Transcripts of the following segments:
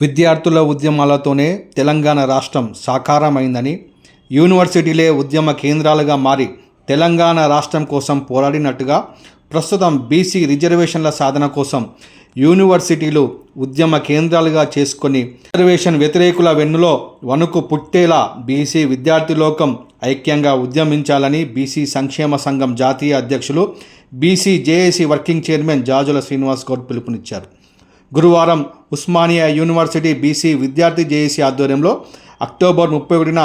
విద్యార్థుల ఉద్యమాలతోనే తెలంగాణ రాష్ట్రం సాకారమైందని యూనివర్సిటీలే ఉద్యమ కేంద్రాలుగా మారి తెలంగాణ రాష్ట్రం కోసం పోరాడినట్టుగా ప్రస్తుతం బీసీ రిజర్వేషన్ల సాధన కోసం యూనివర్సిటీలు ఉద్యమ కేంద్రాలుగా చేసుకొని రిజర్వేషన్ వ్యతిరేకుల వెన్నులో వణుకు పుట్టేలా బీసీ విద్యార్థిలోకం ఐక్యంగా ఉద్యమించాలని బీసీ సంక్షేమ సంఘం జాతీయ అధ్యక్షులు BC JAC working chairman Jajula Srinivas Goud పిలుపునిచ్చారు. గురువారం ఉస్మానియా యూనివర్సిటీ బీసీ విద్యార్థి జేఏసీ ఆధ్వర్యంలో అక్టోబర్ ముప్పై ఒకటిన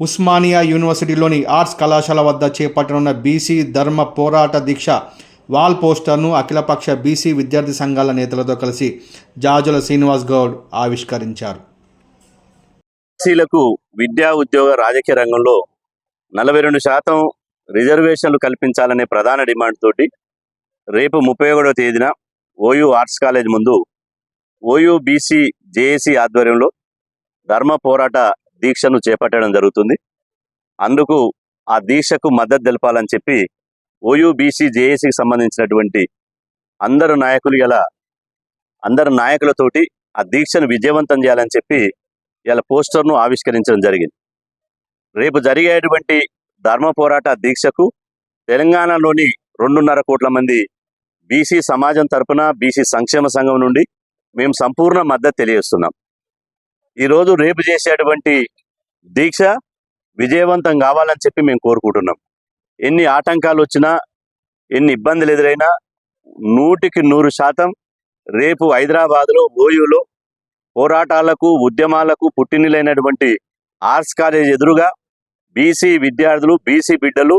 ఉస్మానియా యూనివర్సిటీలోని ఆర్ట్స్ కళాశాల వద్ద చేపట్టనున్న బీసీ ధర్మ పోరాట దీక్ష వాల్ పోస్టర్ను అఖిలపక్ష బీసీ విద్యార్థి సంఘాల నేతలతో కలిసి జాజుల శ్రీనివాస్ గౌడ్ ఆవిష్కరించారు. బీసీలకు విద్యా ఉద్యోగ రాజకీయ రంగంలో నలభై రెండు శాతం రిజర్వేషన్లు కల్పించాలనే ప్రధాన డిమాండ్ తోటి రేపు ముప్పై ఒకటో తేదీన ఓయూ ఆర్ట్స్ కాలేజ్ ముందు ఓయూబీసీ జేఏసీ ఆధ్వర్యంలో ధర్మ పోరాట దీక్షను చేపట్టడం జరుగుతుంది. అందుకు ఆ దీక్షకు మద్దతు తెలపాలని చెప్పి ఓయూబీసీ జేఏసీకి సంబంధించినటువంటి అందరు నాయకులు ఇలా అందరు నాయకులతోటి ఆ దీక్షను విజయవంతం చేయాలని చెప్పి ఇలా పోస్టర్ను ఆవిష్కరించడం జరిగింది. రేపు జరిగేటువంటి ధర్మ పోరాట దీక్షకు తెలంగాణలోని రెండున్నర కోట్ల మంది బీసీ సమాజం తరపున బీసీ సంక్షేమ సంఘం నుండి మేము సంపూర్ణ మద్దతు తెలియజేస్తున్నాం. ఈరోజు రేపు చేసేటువంటి దీక్ష విజయవంతం కావాలని చెప్పి మేము కోరుకుంటున్నాం. ఎన్ని ఆటంకాలు వచ్చినా ఎన్ని ఇబ్బందులు ఎదురైనా నూటికి నూరు శాతం రేపు హైదరాబాద్లో ఓయూలో పోరాటాలకు ఉద్యమాలకు పుట్టినిలైనటువంటి ఆర్ట్స్ కాలేజ్ ఎదురుగా బీసీ విద్యార్థులు బీసీ బిడ్డలు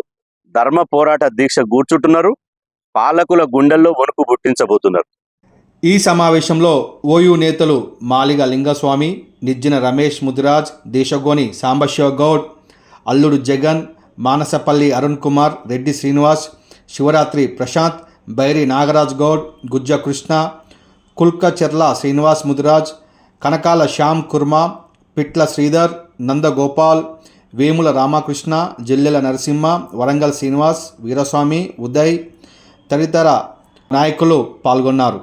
ధర్మ పోరాట దీక్ష కూర్చుంటున్నారు. పాలకుల గుండెల్లో వణుకు పుట్టించబోతున్నారు. ఈ సమావేశంలో ఓయూ నేతలు మాలిగ లింగస్వామి నిజ్జన రమేష్ ముదిరాజ్ దేశగోని సాంబశివ గౌడ్ అల్లుడు జగన్ మానసపల్లి అరుణ్ కుమార్ రెడ్డి శ్రీనివాస్ శివరాత్రి ప్రశాంత్ బైరి నాగరాజ్ గౌడ్ గుజ్జ కృష్ణ కుల్కచెర్ల శ్రీనివాస్ ముదిరాజ్ కనకాల శ్యామ్ కుర్మా పిట్ల శ్రీధర్ నందగోపాల్ వేముల రామకృష్ణ జల్లెల నరసింహ వరంగల్ శ్రీనివాస్ వీరస్వామి ఉదయ్ తదితర నాయకులు పాల్గొన్నారు.